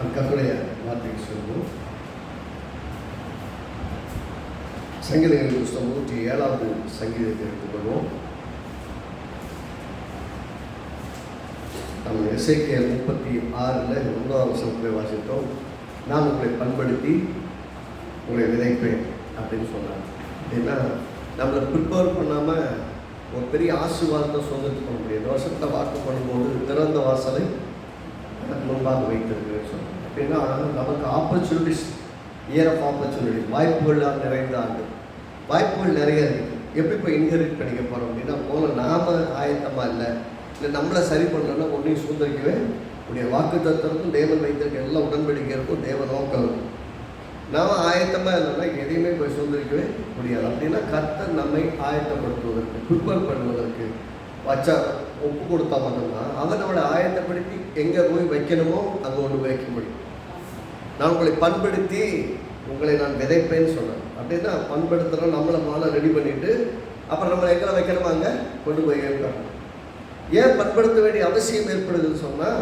கத்துடைய வார்த்தைக்கு சொல்வோம் சங்கீதங்கள் புஸ்தகம் நூற்றி ஏழாவது சங்கீதத்தை எடுத்துக்கொள்வோம் நம்ம எஸ்ஐகேஎல் முப்பத்தி ஆறில் ஒன்றாவது வருஷத்தில் வாசித்தோம். நான் உங்களை பண்படுத்தி உங்களை விதைப்பேன் அப்படின்னு சொன்னார் ஏன்னா நம்மளை ப்ரிப்பேர் பண்ணாமல் ஒரு பெரிய ஆசீர்வாதத்தை சொந்தத்துக்கு பண்ண முடியாது. வருஷத்தை வாக்கு பண்ணும்போது திறந்த வாசலை முன்பாக வைத்திருக்கிறேன் அப்படின்னா நமக்கு ஆப்பர்ச்சுனிட்டிஸ் இயர் ஆஃப் ஆப்பர்ச்சுனிட்டி வாய்ப்புகளால் நிறைந்த ஆண்டு. வாய்ப்புகள் நிறைய இருக்குது எப்படி இப்போ இன்ஹெரிட் பண்ணிக்க போகிறோம் அப்படின்னா போல நாம ஆயத்தமாக இல்லை. இல்லை நம்மளை சரி பண்ணலன்னா ஒன்றையும் சுதந்திரிக்கவே உடைய வாக்கு தத்துவத்துக்கும் தேவன் வைத்திருக்க எல்லா உடன்படிக்கை இருக்கும் தேவ நோக்கம் இருக்கும் நாம் ஆயத்தமாக இல்லைன்னா எதையுமே போய் சுதந்திரிக்கவே முடியாது. அப்படின்னா கர்த்தர் நம்மை ஆயத்தப்படுத்துவதற்கு ப்ரிப்பேர் பண்ணுவதற்கு வச்ச ஒப்பு கொடுத்தா மட்டும்தான். அவர் நம்மளை ஆயத்தப்படுத்தி எங்கே போய் வைக்கணுமோ அங்கே கொண்டு வைக்க முடியும். நான் உங்களை பண்படுத்தி உங்களை நான் விதைப்பேன்னு சொன்னேன். அப்படின்னா பண்படுத்துகிறோம் நம்மளை மாலை ரெடி பண்ணிவிட்டு அப்புறம் நம்மளை எங்கே வைக்கணுமோ அங்கே கொண்டு போய் வைக்கணும். ஏன் பண்படுத்த வேண்டிய அவசியம் ஏற்படுதுன்னு சொன்னால்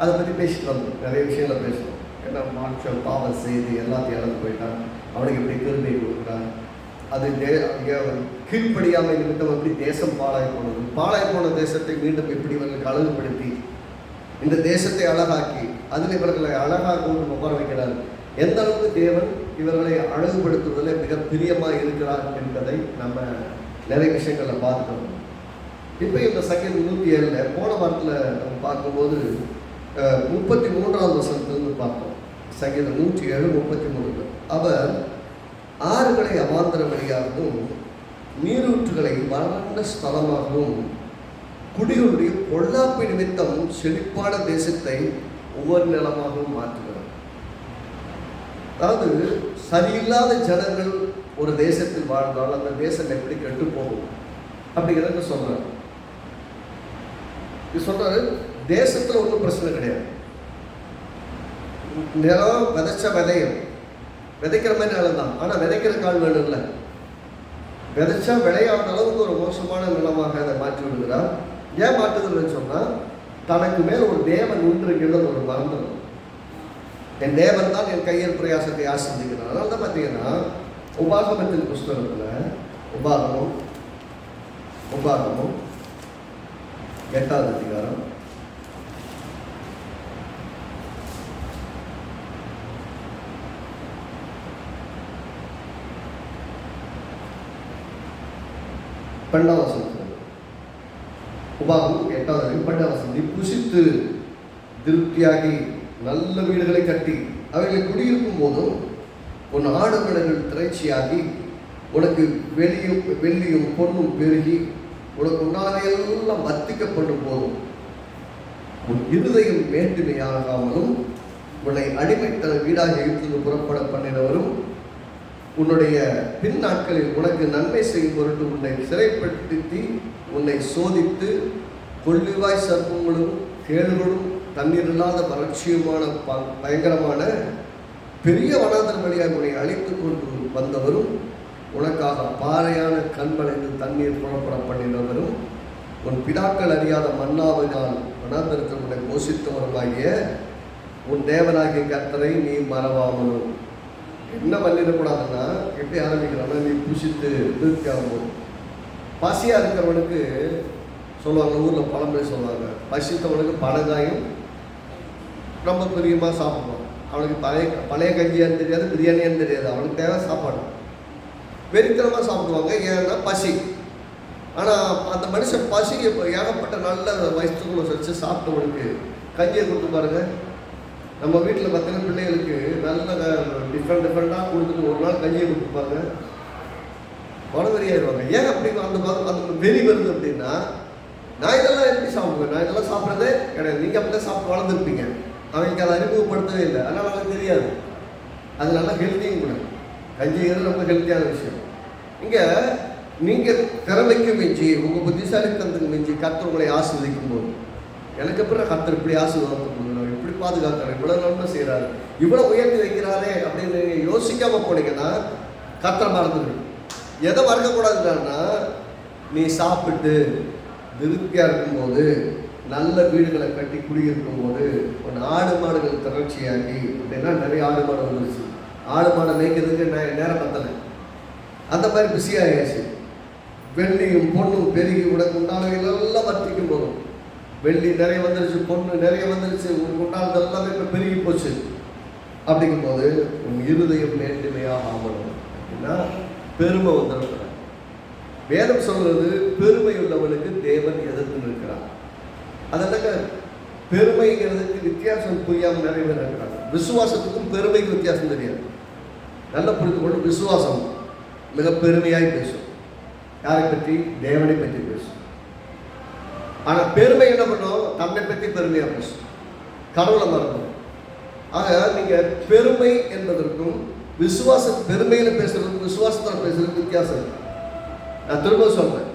அதை பற்றி பேசிட்டு வந்தோம். நிறைய விஷயங்களை பேசணும் ஏன்னா மாற்றம் பாவம் செய்து எல்லாத்தையும் இழந்து போயிட்டான் அவனுக்கு எப்படி கிருமை கொடுக்குறான்? அது தே இங்க கீழ்ப்படியாமை நிமித்தம் எப்படி தேசம் பாழாய் போனது. பாழாய் போன தேசத்தை மீண்டும் எப்படி இவர்களுக்கு அழகுபடுத்தி இந்த தேசத்தை அழகாக்கி அதில் இவர்களை அழகாக கொண்டு உட்கார வைக்கிறார்? எந்த அளவுக்கு தேவன் இவர்களை அழகுபடுத்துவதில் மிக பிரியமாக இருக்கிறார் என்பதை நம்ம நிறைய விஷயங்களை பார்க்கணும் இப்போ இந்த சங்கீதம் நூற்றி ஏழில் போன வாரத்தில் நம்ம பார்க்கும்போது முப்பத்தி மூன்றாவது வருஷத்துலேருந்து பார்த்தோம் சங்கீதம் நூற்றி ஏழு முப்பத்தி மூணு அவர் ஆறுகளை அமாந்திர வழியாகவும் நீரூற்றுகளை வறண்ட ஸ்தலமாகவும் குடிகளுடைய பொல்லாப்பு நிமித்தம் செழிப்பான தேசத்தை ஒவ்வொரு நிலமாகவும் மாற்றுகிறார் அதாவது சரியில்லாத ஜனங்கள் ஒரு தேசத்தில் வாழ்ந்தால் அந்த தேசம் எப்படி கெட்டு போகும்? அப்படிங்கிறத சொல்றாரு. இது சொல்றாரு தேசத்தில் ஒன்றும் பிரச்சனை கிடையாது. நிலம் விதைச்ச விதையும் விதைக்கிற மாதிரி நிலம் தான் ஆனால் விதைக்கிற கால் வேணும்ல. விதைச்சா விளையாத அளவுக்கு ஒரு மோசமான நிலமாக அதை மாற்றி விடுகிறார் ஏன் மாற்றுதல்னு சொன்னால் தனக்கு மேல் ஒரு தேவன் உண்டிருக்கிறது ஒரு மறந்துடும். என் தேவன் தான் என் கையில் பிரயாசத்தை ஆசிரிக்கிறார் அதனால தான் பார்த்தீங்கன்னா உபாகமத்தின் புஸ்தகத்தில் உபாகமம் உபாகமம் எட்டாவது அதிகாரம். பன்னெண்டாம் வசனம் உபாகம் எட்டாவது பண்டவசந்தி பன்னெண்டாம் வசனம் நீ புசித்து திருப்தியாகி நல்ல வீடுகளை கட்டி அவைகளை குடியிருக்கும் போதும் உன் ஆடமிடங்கள் திரைச்சியாகி உனக்கு வெளியும் வெள்ளியும் பொண்ணும் பெருகி உனக்கு உண்டாதையெல்லாம் வர்த்திக்கப்படும் போதும் உன் இருதயம் வேண்டுமையாகாமலும் உன்னை அடிமைத்தன வீடாக இருந்து புறப்பட பண்ணினவரும் உன்னுடைய பின் நாட்களில் உனக்கு நன்மை செய்யும் பொருட்டு உன்னை சிறைப்படுத்தி உன்னை சோதித்து கொள்ளிவாய் சர்ப்பங்களும் கேடுகளும் தண்ணீர் இல்லாத வறட்சியுமான ப- பயங்கரமான பெரிய வனாந்தர வழியாக உன்னை அழைத்து கொண்டு வந்தவரும் உனக்காக பாறையான கண்மலைந்து தண்ணீர் புறப்பட பண்ணினவரும் உன் பிதாக்கள் அறியாத மன்னாவினால் வனாந்தரத்தில் உன்னை போஷித்தவருமாகிய உன் தேவனாகிய கத்தரை நீ மறவாமலும். என்ன பண்ணிடக்கூடாதுன்னா எப்படி ஆரம்பிக்கிறான்னா நீ புஷித்து திருப்தி ஆகும்போது பசியாக இருக்கிறவனுக்கு சொல்லுவாங்க ஊரில் பழமொழி சொல்லுவாங்க பசித்தவனுக்கு பழங்காயும் ரொம்ப பிரியமாக சாப்பிடுவான் அவனுக்கு பழைய பழைய கஞ்சியான்னு தெரியாது பிரியாணியான்னு தெரியாது. அவனுக்கு தேவை சாப்பாடு. வெறித்தனமாக சாப்பிடுவாங்க ஏன்னா பசி. ஆனால் அந்த மனுஷன் பசி இப்போ ஏகப்பட்ட நல்ல வயசுக்குள்ள வச்சு சாப்பிட்டவனுக்கு கஞ்சியை கொடுத்து பாருங்கள் நம்ம வீட்டில் பார்த்தீங்கன்னா பிள்ளைகளுக்கு நல்ல டிஃப்ரெண்ட் டிஃப்ரெண்ட்டாக கொடுத்துட்டு ஒரு நாள் கஞ்சியை கொடுத்து பாருங்க. ஏன் அப்படி அந்த மாதிரி அந்த வெறி வருது அப்படின்னா நான் இதெல்லாம் எப்படி சாப்பிடுவேன்? நான் இதெல்லாம் சாப்பிட்றதே கிடையாது. நீங்கள் அப்படி தான் சாப்பிட்டு வளர்ந்துருப்பீங்க. அவங்களுக்கு அதை அறிமுகப்படுத்தவே இல்லை. அதனால் அவங்களுக்கு தெரியாது. அது நல்லா ஹெல்த்தியும் கூட. கஞ்சிங்கிறது ரொம்ப ஹெல்த்தியான விஷயம். இங்கே நீங்கள் திறமைக்கு மிஞ்சி உங்கள் புத்திசாலித்தனத்துக்கு மிஞ்சி கத்தவங்களை ஆஸ்வதிக்கும் போது எனக்கு அப்புறம் கர்த்தர் இப்படி ஆசீர்வாதம் கொடுக்குறாரு இப்படி பாதுகாக்கிறார்? இவ்வளோ நன்மை செய்கிறாரு. இவ்வளோ உயர்த்தி வைக்கிறாரே அப்படின்னு நீங்கள் யோசிக்காம போனீங்கன்னா கர்த்தரை மறந்துடும் எதை மறக்கக்கூடாதுன்னா நீ சாப்பிட்டு திருப்தியாக இருக்கும்போது நல்ல வீடுகளை கட்டி குடியிருக்கும் போது ஒன்று ஆடு மாடுகள் தொடர்ச்சியாகி அப்படின்னா நிறைய ஆடு மாடு வந்துருச்சு. ஆடு மாடை மேய்க்கிறதுக்கு நே- நேரம் பத்தலை. அந்த மாதிரி பிஸியாகியாச்சு. வெள்ளியும் பொண்ணும் பெருகி உனக்கு உண்டானவைகள் எல்லாம் வர்த்திக்கும் போதும். வெள்ளி நிறைய வந்துருச்சு பொண்ணு நிறைய வந்துருச்சு உனக்கு உண்டானது எல்லாமே இப்போ பெருகி போச்சு. அப்படிங்கும்போது உன் இருதயம் மேன்மையாக ஆகணும் அப்படின்னா பெருமை வந்துடக்கூடாது வேதம் சொல்றது பெருமை உள்ளவனுக்கு தேவன் எதிர்த்து நிற்கிறார். அதனால பெருமைங்கிறதுக்கு வித்தியாசம் புரியாமல் நிறைய பேர் இருக்கிறாங்க. விசுவாசத்துக்கும் பெருமைக்கும் வித்தியாசம் தெரியாது. நல்ல புரிந்து கொண்டு விசுவாசம் மிக பெருமையாய் பேசும். யாரை பற்றி? தேவனை பற்றி பேசும். ஆனால் பெருமை என்ன பண்ணும்? தன்னை பற்றி பெருமையாக பேசும். கடவுளை மறந்துடும். ஆக நீங்கள் பெருமை என்பதற்கும் விசுவாச பெருமையில் பேசுறதுக்கும் விசுவாசத்தில் பேசுறதுக்கு வித்தியாசம் இருக்கு. நான் திரும்ப சொல்கிறேன்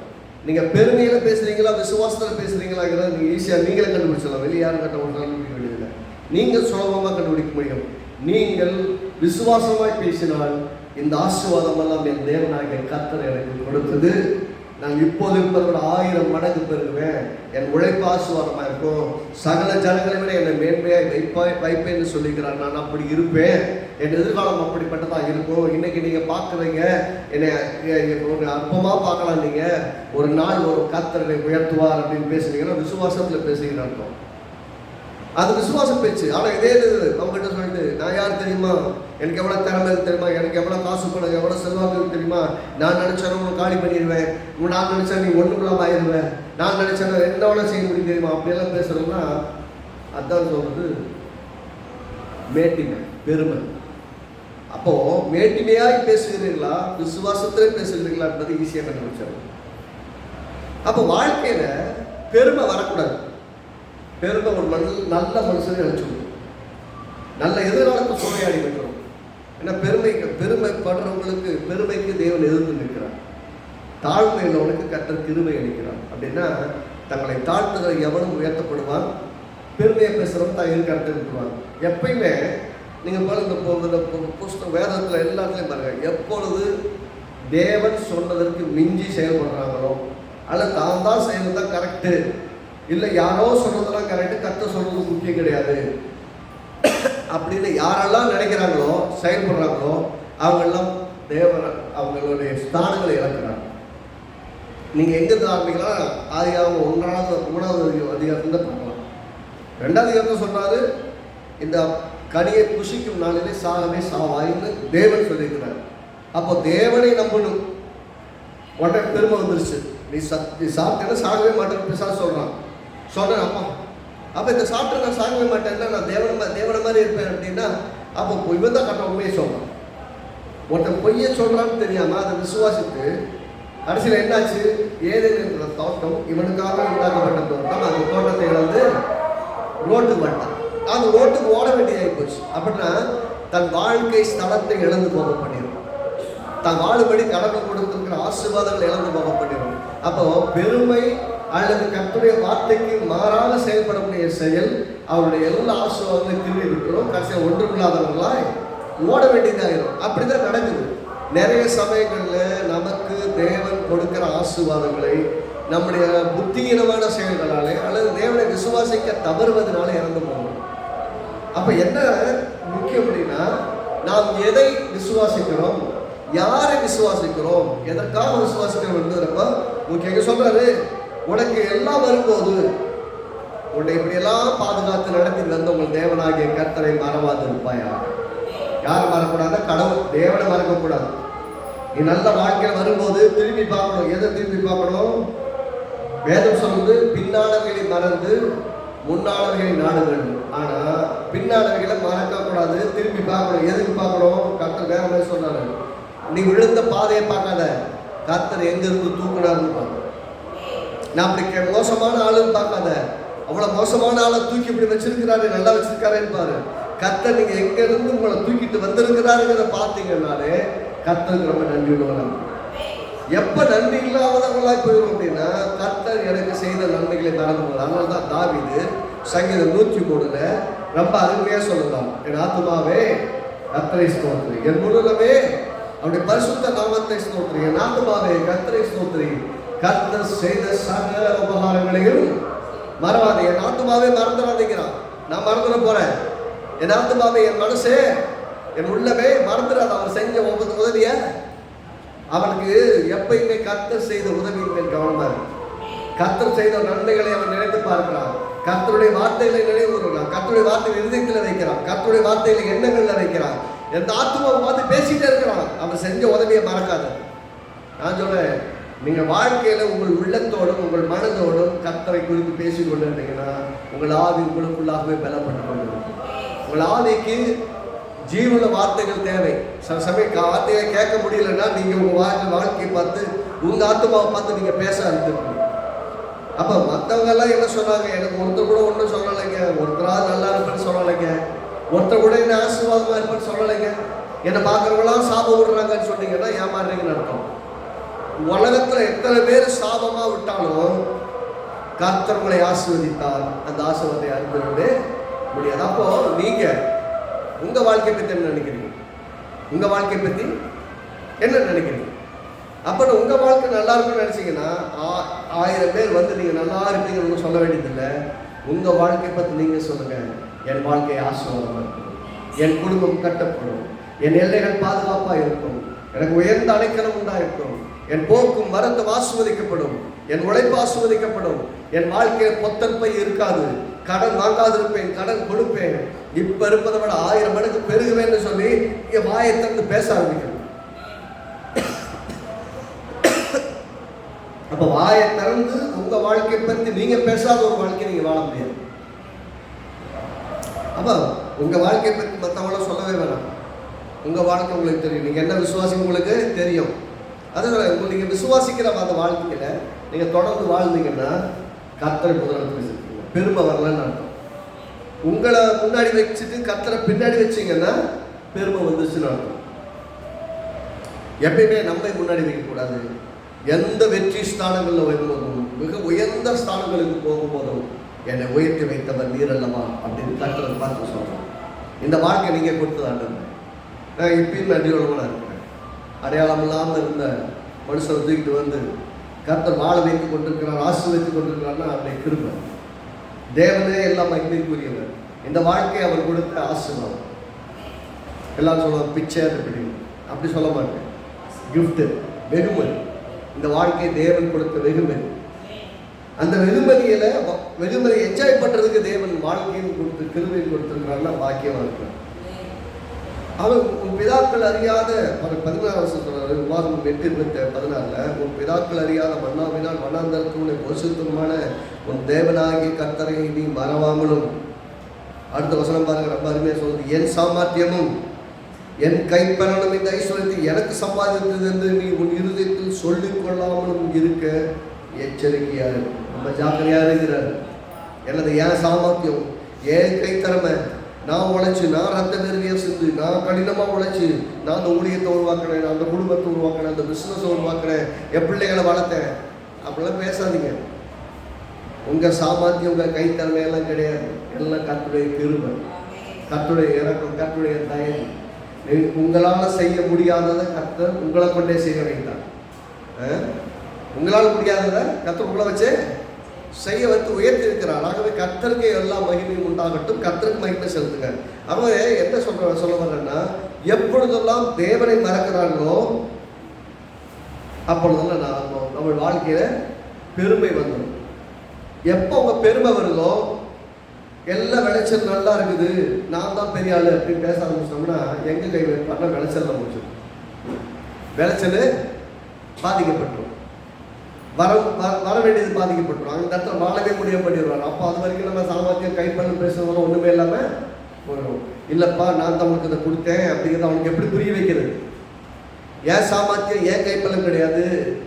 நீங்கள் பெருமையில் பேசுகிறீங்களா விசுவாசத்தில் பேசுகிறீங்களாங்கிறத நீங்கள் ஈஸியாக நீங்களே கண்டுபிடிச்சிடலாம். வெளியே யாரும் கண்டுபிடிக்க வேண்டியதில்லை நீங்கள் சுலபமாக கண்டுபிடிக்க முடியும். நீங்கள் விசுவாசமாய் பேசினால் இந்த ஆசீர்வாதம் எல்லாம் என் தேவனாகிய கத்தர் எனக்கு கொடுத்தது. நான் இப்போது இருப்பதோட ஆயிரம் மடங்கு பெறுவேன் என் உழைப்பு ஆசீர்வாதமா இருக்கும். சகல ஜனங்களை விட என்னை மேன்மையாய் வைப்பாய் வைப்பேன்னு சொல்லிக்கிறார். நான் அப்படி இருப்பேன். என் எதிர்காலம் அப்படிப்பட்டதா இருக்கும். இன்னைக்கு நீங்க பார்க்குறீங்க. என்னை ஒரு அற்பமா பார்க்கலாம் நீங்க. ஒரு நாள் ஒரு கத்தரை உயர்த்துவார் அப்படின்னு பேசுனீங்கன்னா விசுவாசத்துல பேசுகிறீங்கன்னு அர்த்தம். அது விசுவாசம் பேச்சு. ஆனால் இதே இது அவங்ககிட்ட சொல்லிட்டு நான் யார் தெரியுமா? எனக்கு எவ்வளோ திறமை தெரியுமா? எனக்கு எவ்வளோ காசு பணம் எவ்வளோ செல்வாக்கு தெரியுமா? நான் நினைச்சா உன்னை காலி பண்ணிடுவேன் உன் நான் நினச்சா நீ ஒன்று கூட ஆயிடுவேன். நான் நினைச்சா நான் செய்ய முடியும் தெரியுமா? அப்படியெல்லாம் பேசுகிறோம்னா அதான் சொல்றது மேட்டிமை பெருமை. அப்போ மேட்டிமையாய் பேசுகிறீர்களா? விசுவாசத்திலே பேசுகிறீர்களா என்பது ஈஸியாக கண்டுபிடிச்சாங்க அப்போ வாழ்க்கையில பெருமை வரக்கூடாது. பெருமை ஒரு மனு நல்ல மனுஷனை அழிச்சுடும் நல்ல எதிர்காலத்தை சூறையாடி வைக்கிறோம் ஏன்னா பெருமைக்கு பெருமைப்படுறவங்களுக்கு பெருமைக்கு தேவன் எதிர்த்து நிற்கிறார். தாழ்மை உள்ளவனுக்கு கற்ற திருமை அளிக்கிறார். அப்படின்னா தங்களை தாழ்த்துகிற எவனும் உயர்த்தப்படுவான் பெருமையை பேசுகிறவன் தான் இருக்க இடத்துல விட்டுருவாங்க எப்பயுமே நீங்கள் பாருங்க இந்த இந்த பு- புஸ்தகம் வேதத்தில் எல்லாத்துலேயும் பாருங்கள் எப்பொழுது தேவன் சொன்னதற்கு மிஞ்சி செயல்படுறாங்களோ அல்ல தான் தான் செய்யறது தான் கரெக்டு இல்லை யாரோ சொல்றதெல்லாம் கரெக்டு கத்த சொல்றது முக்கியம் கிடையாது. அப்படின்னு யாரெல்லாம் நினைக்கிறாங்களோ செயல்படுறாங்களோ அவங்கெல்லாம் தேவன் அவங்களுடைய ஸ்தானங்களை இழக்கிறாங்க. நீங்க எங்க இருந்து ஆரம்பிக்கலாம் ஆதியாகவும் ஒன்றாவது மூணாவது அதிகாரத்துல பார்க்கலாம். ரெண்டாவது அதிகாரத்தில் சொன்னாரு இந்த கனியை புசிக்கும் நாளிலே சாகவே சாவாயின்னு தேவன் சொல்லியிருக்கிறார். அப்போ தேவனை நம்பணும். உடனே பெருமை வந்துருச்சு. நீ சத் நீ சாப்பிட்டேன்னா சாகவே மாட்டேன்னு பிசாசு சொல்றான். சொன்னேன் அப்பா. அப்போ இந்த சாப்பிட்டு நான் சாகவே மாட்டேன்னா நான் தேவன தேவன மாதிரி இருப்பேன் அப்படின்னா அப்போ இவன் தான் கட்ட உண்மையை சொல்கிறான் ஒருத்தன் பொய்யை சொல்கிறான்னு தெரியாமல் அதை விசுவாசித்து கடைசியில் என்னாச்சு? ஏதேன் தோட்டம் இவனுக்காக உண்டாக்கப்பட்ட தோட்டம். அந்த தோட்டத்தை இழந்து ரோட்டுக்கு வந்துட்டான் அந்த ரோட்டுக்கு ஓட வேண்டியதாகி போச்சு. அப்படின்னா தன் வாழ்க்கை ஸ்தலத்தை இழந்து போக பண்ணிடும் தான் வாழும்படி கடமை கொடுத்துருக்கிற ஆசீர்வாதங்கள் இழந்து போக பண்ணிடும் அப்போ பெருமை அல்லது கத்துடைய வார்த்தைக்கு மாறாக செயல்படக்கூடிய செயல் அவருடைய எல்லா ஆசீர்வாதங்களையும் திரும்பி விட்டுரும் கடைசியாக ஒன்றுமில்லாதவர்களாய் ஓட வேண்டியதாயிரும் அப்படிதான் நடக்குது. நிறைய சமயங்களில் நமக்கு தேவன் கொடுக்கிற ஆசீர்வாதங்களை நம்முடைய புத்தியீனமான செயல்களாலே அல்லது தேவனை விசுவாசிக்க தவறுவதனால இறந்து போகணும் அப்போ என்ன முக்கியம் அப்படின்னா நாம் எதை விசுவாசிக்கிறோம்? யாரை விசுவாசிக்கிறோம்? எதற்காக விசுவாசிக்கிறோம் என்பது ஓகே சொல்றாரு உனக்கு எல்லாம் வரும்போது உன்னை இப்படியெல்லாம் பாதுகாத்து நடத்தி வந்த உங்கள் தேவனாகிய கர்த்தரை மறவாது இருப்பாயா யார் மறக்கூடாது கடவுள் தேவனை மறக்கக்கூடாது. நீ நல்ல வாழ்க்கையில் வரும்போது திரும்பி பார்க்கணும். எதை திரும்பி பார்க்கணும்? வேதம் சொல்லுது பின்னானவைகளை மறந்து முன்னானவைகளை நாடுங்கள். ஆனால் பின்னானவைகளை மறக்கக்கூடாது திரும்பி பார்க்கணும். எதுக்கு பார்க்கணும்? கர்த்தர் வேற மாதிரி சொன்னாரு நீ விழுந்த பாதையை பார்க்காத. கர்த்தர் எங்க இருந்து பாருங்க நான் அப்படி மோசமான ஆளுன்னு பார்க்காத. அவ்வளோ மோசமான ஆளை தூக்கி இப்படி வச்சிருக்கிறாரு நல்லா வச்சிருக்காருன்னு பாரு. கர்த்தர் நீங்க எங்கேருந்து உங்களை தூக்கிட்டு வந்திருக்கிறாருங்கிறத பார்த்தீங்கன்னாலே கர்த்தருக்கு ரொம்ப நன்றி உள்ளவங்க எப்ப நன்றி இல்லாதவங்களாய் போயிடும் அப்படின்னா கர்த்தர் எனக்கு செய்த நன்மைகளை மறந்து போகுது அதனால தான் தாவீது சங்கீதம் நூற்றி மூணுல ரொம்ப அருமையா சொல்லலாம் என் ஆத்மாவே கர்த்தரை ஸ்தோத்திரி. என் முழுலமே அவருடைய பரிசுத்த நாமத்தை ஸ்தோத்திரி. என் கத்தரை கர்த்தரை ஸ்தோத்திரி. கர்த்தர் செய்த சகல உபகாரங்களையும் மறவாதே. என் ஆத்துமாவே மறந்துடாதீங்கிறான் நான் மறந்துட போறேன். என் ஆத்துமாவே என் மனசே என் உள்ளமே மறந்துடாத. அவர் செஞ்ச ஒவ்வொரு உதவிய அவனுக்கு எப்பயுமே கத்தர் செய்த உதவியின் மேல் கவனமா இருக்கு கத்தர் செய்த நன்மைகளை அவன் நினைத்து பார்க்கிறான். கத்தருடைய வார்த்தைகளை நினைவு கத்தருடைய வார்த்தைகள் இருதயத்தில் வைக்கிறான் கத்தருடைய வார்த்தைகளை எண்ணங்களில் வைக்கிறான் எந்த ஆத்துமாவை பார்த்து பேசிகிட்டே இருக்கிறான் அவன் செஞ்ச உதவியை மறக்காத. நான் சொல்கிறேன் நீங்கள் வாழ்க்கையில் உங்கள் உள்ளத்தோடும் உங்கள் மனதோடும் கத்தரை குறித்து பேசிக்கொண்டு இருந்தீங்கன்னா உங்கள் ஆவி உங்களுக்குள்ளாகவே பலப்பட்டு கொண்டு உங்கள் ஆவிக்கு ஜீவன வார்த்தைகள் தேவை. சில சமயம் வார்த்தையை வார்த்தைகளை கேட்க முடியலன்னா நீங்கள் உங்கள் வாழ்க்கை வாழ்க்கையை பார்த்து உங்கள் ஆத்மாவை பார்த்து நீங்கள் பேச ஆரம்பிச்சிருக்கீங்க அப்போ மற்றவங்கெல்லாம் என்ன சொன்னாங்க? எனக்கு ஒருத்தர் கூட ஒன்றும் சொல்லலைங்க. ஒருத்தராவது நல்லா இருப்பேன்னு சொல்லலைங்க. ஒருத்தர் கூட என்ன ஆசீர்வாதமாக இருப்பேன்னு சொல்லலைங்க. என்னை பார்க்குறவங்களாம் சாபம் விடுறாங்கன்னு சொன்னீங்கன்னா ஏமாறுறீங்கன்னு அர்த்தம்? உலகத்தில் எத்தனை பேர் சாபமாக விட்டாலும் கர்த்தர்களை உங்களை ஆசீர்வதித்தார். அந்த ஆசீர்வாதத்தை அறிந்துவிடவே முடியாது. அப்போ நீங்கள் உங்கள் வாழ்க்கையை பற்றி என்ன நினைக்கிறீங்க? உங்கள் வாழ்க்கையை பற்றி என்ன நினைக்கிறீங்க? அப்போ உங்க வாழ்க்கை நல்லா இருக்கும்னு நினைச்சீங்கன்னா ஆ- ஆயிரம் பேர் வந்து நீங்க நல்லா இருப்பீங்கன்னு சொல்ல வேண்டியதில்லை. உங்க வாழ்க்கையை பத்தி நீங்க சொல்லுங்க. என் வாழ்க்கை ஆசீர்வாதமா இருக்கும். என் குடும்பம் கட்டப்படும். என் எல்லைகள் பாதுகாப்பா இருக்கும். எனக்கு உயர்ந்த அடைக்கலம் உண்டாயிருக்கும். என் போக்கும் மரத்தும் ஆஸ்வதிக்கப்படும் என் உழைப்பு ஆஸ்வதிக்கப்படும் என் வாழ்க்கையில் பொத்தன்பை இருக்காது. கடன் வாங்காதிருப்பேன் கடன் கொடுப்பேன். இப்ப இருப்பதை விட ஆயிரம் மடங்கு பெருகுவேன்னு சொல்லி இங்க வாயை திறந்து பேச ஆரம்பிக்கணும். அப்ப வாயை திறந்து உங்க வாழ்க்கையை பற்றி நீங்க பேசாத ஒரு வாழ்க்கை நீங்க வாழ முடியாது. அப்ப உங்க வாழ்க்கையை பற்றி மத்தவங்கள சொல்லவே வேணாம். உங்க வாழ்க்கை உங்களுக்கு தெரியும். நீங்க என்ன விசுவாசி உங்களுக்கு தெரியும். அதுதான் நீங்கள் நீங்க விசுவாசிக்கிற அந்த வாழ்க்கையில நீங்க தொடர்ந்து வாழ்ந்தீங்கன்னா கத்தரை முதலிடத்தில் பெருமை வரலன்னு அர்த்தம். உங்களை முன்னாடி வச்சுட்டு கத்தரை பின்னாடி வச்சீங்கன்னா பெருமை வந்துச்சுன்னு அர்த்தம். எப்பயுமே நம்மை முன்னாடி வைக்கக்கூடாது. எந்த வெற்றி ஸ்தானங்களில் வரும்போதும் மிக உயர்ந்த ஸ்தானங்களுக்கு போகும்போதும் என்னை உயர்த்தி வைத்தவர் நீர் அல்லவா அப்படின்னு கட்டுறது பார்த்து சொல்றோம் இந்த வாழ்க்கை நீங்கள் கொடுத்ததாண்டு நான் இப்பயும் நன்றியோட இருக்கிறேன். அடையாளம் இல்லாமல் இருந்த மனுஷனை தூக்கிட்டு வந்து கர்த்தர் வாழ வைத்து கொண்டிருக்கிறார் ஆசீர்வதித்து கொண்டிருக்கிறார்னா அவருடைய கிருபை. தேவனே எல்லாம் மகிமைக்குரியவர். இந்த வாழ்க்கை அவர் கொடுத்த ஆசீர்வாதம். எல்லாரும் சொல்லுவாங்க பிச்சை அப்படி அப்படி சொல்ல மாட்டேன். கிஃப்ட்டு வெகுமதி. இந்த வாழ்க்கையை தேவன் கொடுத்த வெகுமதி. அந்த வெகுமதியில வ- வெகுமதி என்ஜாய் பண்றதுக்கு தேவன் வாழ்க்கையும் கொடுத்து கிருமையும் கொடுத்திருக்கிறாருன்னா பாக்கியமா இருக்கிறார் அவர் உன் பிதாக்கள் அறியாத ஒரு பதினாறு வருஷம் சொல்றாரு விவாதம் எட்டு இருபத்தி பதினாறுல உன் பிதாக்கள் அறியாத மன்னாவினால் மன்னாந்தரத்து உன்னை பரிசுத்தமான உன் தேவனாகிய கர்த்தரை நீ மறவாமலும். அடுத்த வசனம் பாருங்க ரொம்ப அருமையா சொல்றது என் சாமர்த்தியமும் என் கைப்பலனும் இந்த ஐஸ்வர்யத்தை எனக்கு சம்பாதித்தது என்று நீ உன் இருதயத்தில் சொல்லிக் கொள்ளாமலும் இருக்க எச்சரிக்கையாக ரொம்ப நம்ம ஜாக்கிரதையா இருக்கிறார் எனது ஏன் சாமர்த்தியம்? ஏன் கைத்திறமை நான் உழைச்சி நான் ரத்த வெறுவியை செஞ்சு நான் கடினமாக உழைச்சி நான் அந்த ஊழியத்தை உருவாக்குறேன் நான் அந்த குடும்பத்தை உருவாக்குறேன் அந்த பிஸ்னஸ் உருவாக்குறேன் என் பிள்ளைகளை வளர்த்தேன். அப்படிலாம் பேசாதீங்க. உங்கள் சாமர்த்தியம் உங்கள் கைத்திறமை எல்லாம் கிடையாது. எல்லாம் கத்துடைய கிருபை. கத்துடைய இறக்கம் கத்துடைய தயவு. உங்களால் செய்ய முடியாததை கத்தர் உங்களை கொண்டே செய்ய வைத்தார். உங்களால் முடியாததை கர்த்தர் உங்களை வச்சு செய்ய வைத்து உயர்த்தி இருக்கிறார் ஆகவே கத்தருக்கு எல்லா மகிமையும் உண்டாகட்டும். கத்தருக்கு மகிமை செலுத்துங்க அவங்க என்ன சொல்ற சொல்ல வர்றேன்னா எப்பொழுதெல்லாம் தேவனை மறக்கிறார்களோ அப்பொழுதெல்லாம் நான் நம்ம வாழ்க்கையில பெருமை வந்துடும். எப்போ உங்க பெருமை வருதோ எல்லா விளைச்சல் நல்லா இருக்குது. நான் தான் பெரிய ஆளு அப்படின்னு பேச ஆரம்பிச்சோம்னா எங்க கை வைப்பார்னா விளைச்சல் முடிச்சு விளைச்சல் பாதிக்கப்பட்டுரும். வர வர- வேண்டியது பாதிக்கப்பட்டுரும். அந்த இடத்துல வாழவே முடியாம பண்ணிடுவார். அப்போ அது வரைக்கும் நம்ம சாமர்த்தியம் கைப்பண்ணு பேசுறதோட ஒன்றுமே இல்லாம போயிடும். இல்லப்பா நான் தான் உனக்கு இதை கொடுத்தேன் அப்படிங்கிறத அவனுக்கு எப்படி புரிய வைக்கிறது? ஏன் சாமர்த்தியம் ஏன் கைப்பலம் கிடையாது.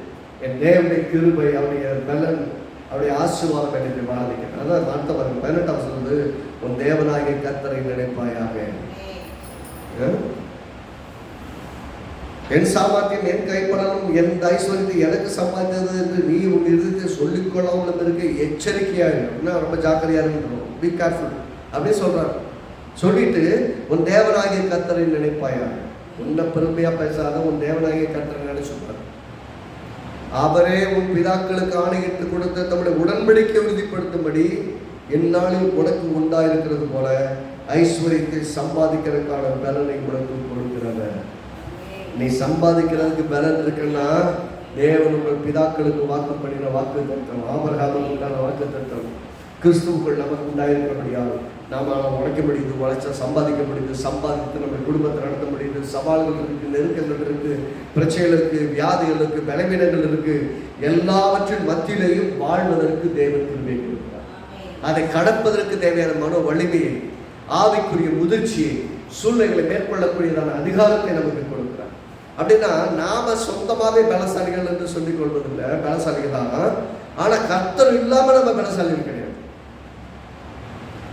என் தேவனுடைய கிருபை அவனுடைய பலன். அவருடைய ஆசீர்வாதம் என்னை பாதிக்கிறது அதான் அடுத்த பாருங்க. பதினெட்டாம் சொல்லுது உன் தேவனாகிய கர்த்தரை நினைப்பாயாக? என் சாமர்த்தியம் என் கைப்படலும் என் ஐஸ்வர்யத்தை எனக்கு சம்பாதித்தது என்று நீ உன் இருதயத்தை சொல்லிக் கொள்ளாமல் இருக்க எச்சரிக்கையா இரு. என்ன ரொம்ப ஜாக்கிரதையா இருக்கணும் பி கேர்ஃபுல் அப்படின்னு சொல்றாரு. சொல்லிட்டு உன் தேவனாகிய கர்த்தரை நினைப்பாயா உன்னை பெருமையா பேசாத உன் தேவனாகிய கர்த்தரை நினைச்சுப்பார். அவரே உன் பிதாக்களுக்கு ஆணையிட்டு கொடுத்த தம்முடைய உடன்படிக்கை உறுதிப்படுத்தும்படி எந்நாளில் உனக்கு உண்டாயிருக்கிறது போல ஐஸ்வர்யத்தை சம்பாதிக்கிறதுக்கான பலனை உனக்கு கொடுக்கிறவர். நீ சம்பாதிக்கிறதுக்கு பலன் இருக்குன்னா தேவன் உங்கள் பிதாக்களுக்கு வாக்கு பண்ணின வாக்கு தத்துவம் ஆபரகாமுக்கு உண்டான வாக்கு தத்துவம். கிறிஸ்துவுக்குள் நமக்கு உண்டாயிருக்கிறபடியால் நாம் உழைக்க முடியுது உழைச்சா சம்பாதிக்க முடியுது சம்பாதித்து நம்ம குடும்பத்தை நடத்த முடியுது சவால்கள் இருக்கு நெருக்கங்கள் இருக்கு பிரச்சனைகள் இருக்கு வியாதிகள் இருக்கு பலவீனங்கள் இருக்கு எல்லாவற்றின் மத்தியிலையும் வாழ்வதற்கு தேவன் திரும்பி கொடுக்கிறார். அதை கடப்பதற்கு தேவையான மனோ வலிமையை ஆவிக்குரிய முதிர்ச்சியை சூழ்நிலைகளை மேற்கொள்ளக்கூடியதான அதிகாரத்தை நமக்கு கொடுக்கிறார். அப்படின்னா நாம சொந்தமாவே பலசாலிகள் என்று சொல்லிக் கொள்வதில்லை. பலசாலிகள் தான். ஆனா கர்த்தர் இல்லாம நம்ம பலசாலிகள்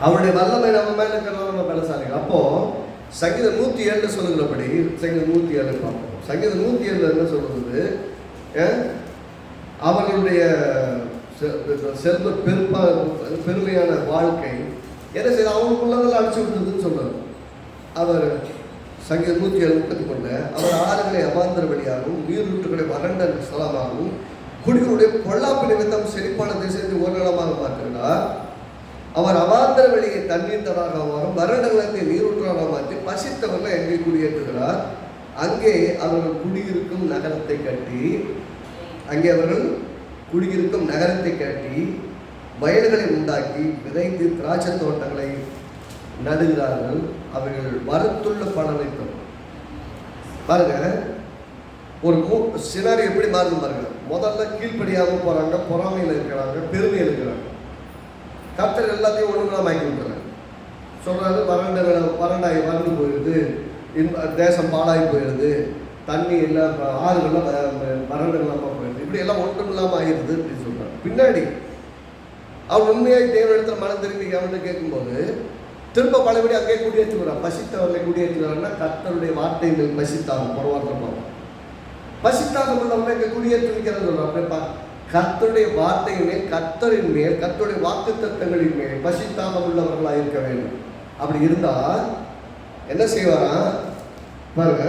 அவருடைய வல்லமை நம்ம மேல இருக்கிறதால நம்ம பலசாலிகள் அப்போ சங்கீதம் நூத்தி ஏழு சொல்லுகிறபடி சங்கீதம் நூத்தி ஏழு பார்ப்போம். சங்கீதம் நூத்தி ஏழு என்ன சொல்றது அவர்களுடைய செல்வ பெருப்பா பெருமையான வாழ்க்கை என்ன செய்ய அவங்களுக்குள்ளதெல்லாம் அடிச்சு விட்டதுன்னு சொல்றாரு. அவர் சங்கீத நூற்றி ஏழு முப்பத்தி கொண்டு அவர் ஆறுகளை அமாந்தரபடியாகவும் நீரூற்றுகளை வறண்ட ஸ்தலமாகவும் குடிகளுடைய பொல்லாப்பு நிமித்தம் செழிப்பான தேசத்தை ஓரிடமாக பார்க்கிறார் அவர் அவாந்தர வெளியை தண்ணீர் தடாக வரும் வருடங்களை நீரூற்றாக மாற்றி பசித்தவர்களை எங்கே குடியேற்றுகிறார். அங்கே அவர்கள் குடியிருக்கும் நகரத்தை கட்டி அங்கே அவர்கள் குடியிருக்கும் நகரத்தை கட்டி வயல்களை உண்டாக்கி விதைத்து திராட்சை தோட்டங்களை நடுகிறார்கள். அவர்கள் வருத்துள்ள பலனை தரும் பாருங்க ஒரு மூ சிலர் எப்படி மாறுது பாருங்க. முதல்ல கீழ்ப்படியாம போறாங்க பொறாமையில் இருக்கிறாங்க பெருமையில் இருக்கிறாங்க. கத்தர் எல்லாத்தையும் ஒண்ணுங்களா வாங்கி விட்டுறாங்க சொல்கிறாரு வறண்ட வறண்டாகி வறண்டு போயிடுது. இன்ப தேசம் பாழாகி போயிடுது. தண்ணி எல்லாம் ஆறுகள்லாம் வ- போயிடுது. இப்படி எல்லாம் ஒன்றும் இல்லாமல் ஆயிடுது அப்படின்னு சொல்கிறார் பின்னாடி அவர் உண்மையாக தேவனிடத்தில் மனம் திரும்பி அவன்கிட்ட கேட்கும்போது திரும்ப பழையபடி அங்கே குடியேற்றுகிறார். பசித்தவர்களை குடியேற்றுகிறார்னா கத்தருடைய வார்த்தைகள் பசித்தாகும் புறவார்த்தமாக பசித்தாக உள்ளவங்க இங்கே குடியேற்றி வைக்கிறது கர்த்தருடைய வார்த்தையின் மேல் கர்த்தரின் மேல் கர்த்தருடைய வாக்கு தத்தங்களின் மேல் பசித்தாமல் உள்ளவர்களாக இருக்க வேண்டும். அப்படி இருந்தால் என்ன செய்வாராம்? பாருங்க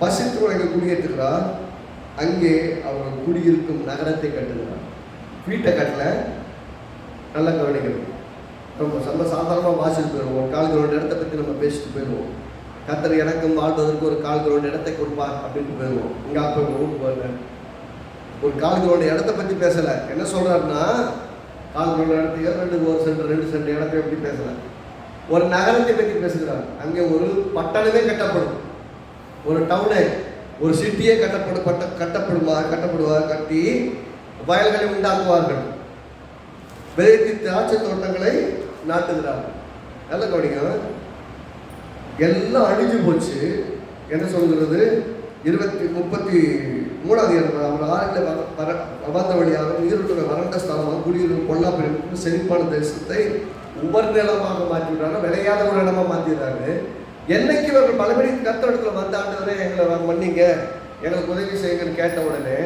பசித்து உலக குடியேற்றுகிறார் அங்கே அவர்கள் குடியிருக்கும் நகரத்தை கட்டுகிறார். வீட்டை கட்டல. நல்லா கவனிக்கணும். ரொம்ப சம்ப சாதாரணமாக வாசிட்டு போயிடுவோம். கால் கிரௌண்ட் இடத்த பற்றி நம்ம பேசிட்டு போயிடுவோம். கத்தர் எனக்கும் வாழ்வதற்கு ஒரு கால் கிரௌண்ட் இடத்தை கொடுப்பார் அப்படின்ட்டு போயிடுவோம். இங்கே அப்போ ஊருக்கு பாருங்க ஒரு காலேஜோட இடத்த பற்றி பேசலை. என்ன சொல்கிறாருன்னா காலேஜோட கிரௌண்ட் இடத்தையோ ரெண்டு ஒரு சென்ட் ரெண்டு சென்ட் இடத்தை பற்றி பேசலை. ஒரு நகரத்தை பற்றி பேசுகிறார். அங்கே ஒரு பட்டணமே கட்டப்படும். ஒரு டவுனே ஒரு சிட்டியே கட்டப்படும் பட்ட கட்டப்படுமா கட்டப்படுவார் கட்டி வயல்களை உண்டாக்குவார்கள். விதைத்து திராட்சை தோட்டங்களை நாட்டுகிறார்கள் நல்ல கவனிங்க. எல்லாம் அழிஞ்சு போச்சு. என்ன சொல்கிறது இருபத்தி முப்பத்தி மூணாவது இடம் அவர் ஆறில் வர வந்த வழியாக நீருடைய வறண்ட ஸ்தலமாக குடியிருக்கும் பொல்லாப்பிரிக்கும் செழிப்பான தேசத்தை உபர் நிலமாக மாற்றிவிட்டாங்க விளையாத ஒரு இடமா மாற்றிடுறாங்க என்னைக்கு இவர்கள் பலபடி கத்தடத்துல வந்தாண்டவரே எங்களை மன்னிங்க. எங்களுக்கு உதவி செய்யுங்கன்னு கேட்ட உடனே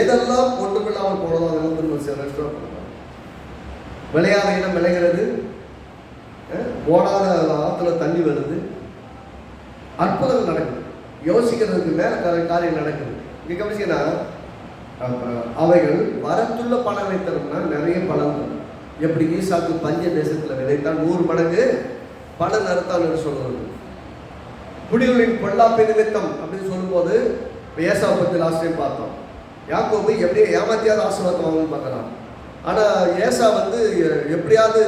எதெல்லாம் ஒன்றுமில்லாமல் போனதோ அதெல்லாம் திரும்ப ரெஸ்டோர் பண்ணுவாங்க விளையாத இடம் விளைகிறது போடாத ஓடாத ஆற்றுல தண்ணி வருது. அற்புதங்கள் நடக்குது. யோசிக்கிறதுக்கு மேலே காரியம் நடக்குது. இங்கே கவனிச்சிங்கன்னா அவைகள் வரத்துள்ள பலனை தரும்னா நிறைய பலன் தரும். எப்படி ஈசாக்கு பஞ்ச தேசத்தில் விதைத்தால் நூறு மடங்கு பலன் அறுத்தான் என்று சொல்கிறது குடிகளின் பொல்லாப்பை நிமித்தம் அப்படின்னு சொல்லும்போது ஏசா பத்தி லாஸ்ட் டைம் பார்த்தோம். யாக்கோபு எப்படியே ஏமாத்தியாவது ஆசீர்வாதம் வாங்கணும்னு பார்க்குறான். ஆனால் ஏசா வந்து எ- எப்படியாவது